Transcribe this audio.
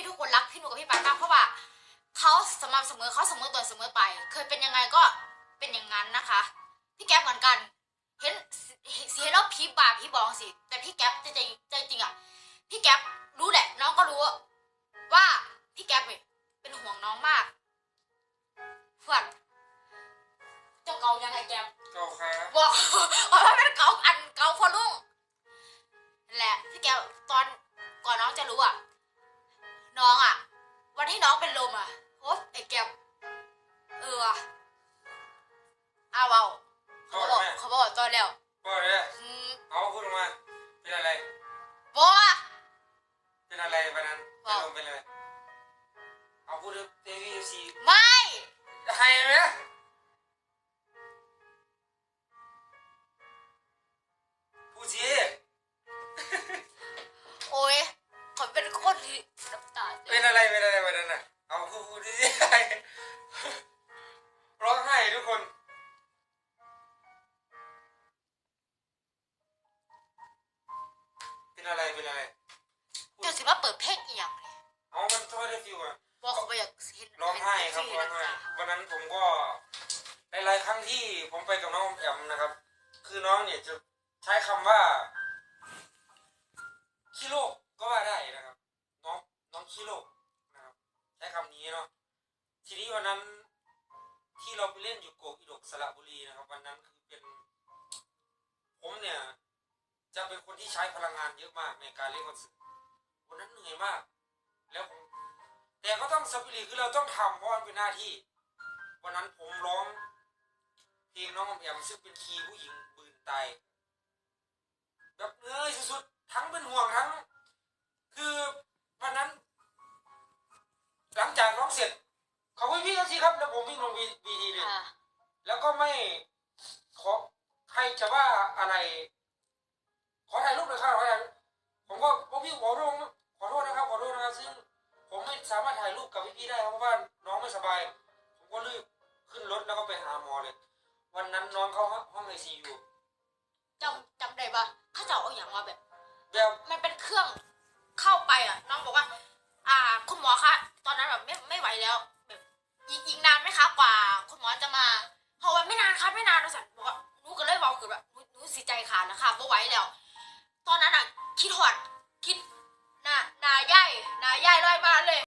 ี่ทุกคนรักพี่หนูกับพี่ปานมากเพราะว่าเขาสม่ำเสมอเขาเสมอตัวเสมอไป เคยเป็นยังไงก็เป็นอย่างนั้นนะคะ พี่แก๊ปเหมือนกัน เห็นเสียแล้วพี่บาพี่บองสิ แต่พี่แก๊ปใจใจจริงอะพี่แก๊ปรู้แหละ น้องก็รู้ว่าพี่แก๊ปเป็นห่วงน้องมากเพื่นเจ้าเกายังไงแก๊ปเกาครับบอกว่าเป็นเกาอันเกาพอลุ่งแหละพี่แก๊ปตอนก่อนน้องจะรู้อะ น้องอะ วันที่น้องเป็นลมอะโอ้ไอ้แก๊ปเออว่ะอ้าวเบาเข้าเขาได้บอกไหมเขาบอกตัวเดียวก็เลยอืมเอาพูดออกมาเป็นอะไรบัวเที่น้ำตาเยเป็นอะไรเป็นอะไรวันนั้นน่ะเอาพูดพูดสิร้องไห้ทุกคน เป็นอะไรเป็นอะไรเดี๋ยวสิว่าเปิดเพลงอีหยังเนี่ยเอามันช่วยได้ฟิวอะบอกเขาไปอยากเห็นร้องไห้ครับเห็นร้องไห้น้ำตาวันนั้นผมก็หลายๆครั้งที่ผมไปกับน้องแอมนะครับ คือน้องเนี่ยจะใช้คำว่า ทีนี้วันนั้นที่เราไปเล่นอยู่โกกอีดกสระบุรีนะครับ วันนั้นคือเป็น ผมเนี่ย จะเป็นคนที่ใช้พลังงานเยอะมากในการเล่นคอนเสิร์ตวันนั้นเหนื่อยมาก แล้วผมแต่ก็ต้องสปิริตคือเราต้องทำเพราะมันเป็นหน้าที่ วันนั้นผมร้องเพลงน้องอมแอมซึ่งเป็นคีย์ผู้หญิงบืนตายแบบเหนื่อยสุดๆทั้งเป็นห่วงทั้ง ขอบคุณพี่ครับสิครับแล้วผมวิ่งลงวีวีทีเลยอ่าแล้วก็ไม่ขอใครจะว่าอะไร ขอถ่ายรูปหน่อยครับขอถ่ายรูปผมก็พวกพี่ขอโทษขอโทษนะครับขอโทษนะครับซึ่งผมไม่สามารถถ่ายรูปกับพี่ๆได้ครับเพราะว่าน้องไม่สบาย ผมก็รีบขึ้นรถแล้วก็ไปหาหมอเลย วันนั้นน้องเข้าห้องไอซียูจำจำได้ปะเขาจะเอาอย่างมาแบบ แบบมันเป็นเครื่องเข้าไปอะ น้องบอกว่า คุณหมอจะมาเพราว่าไม่นานครับไม่นานนะสันบอกว่าหนูก็เลยบอกคือแบบหนูหนูสิใจขาดแล้วค่ะไม่ไหวแล้ว ตอนนั้นอะคิดหอดคิดหน้าหน้าย่ายหน้าย่ายร้อยมาเลย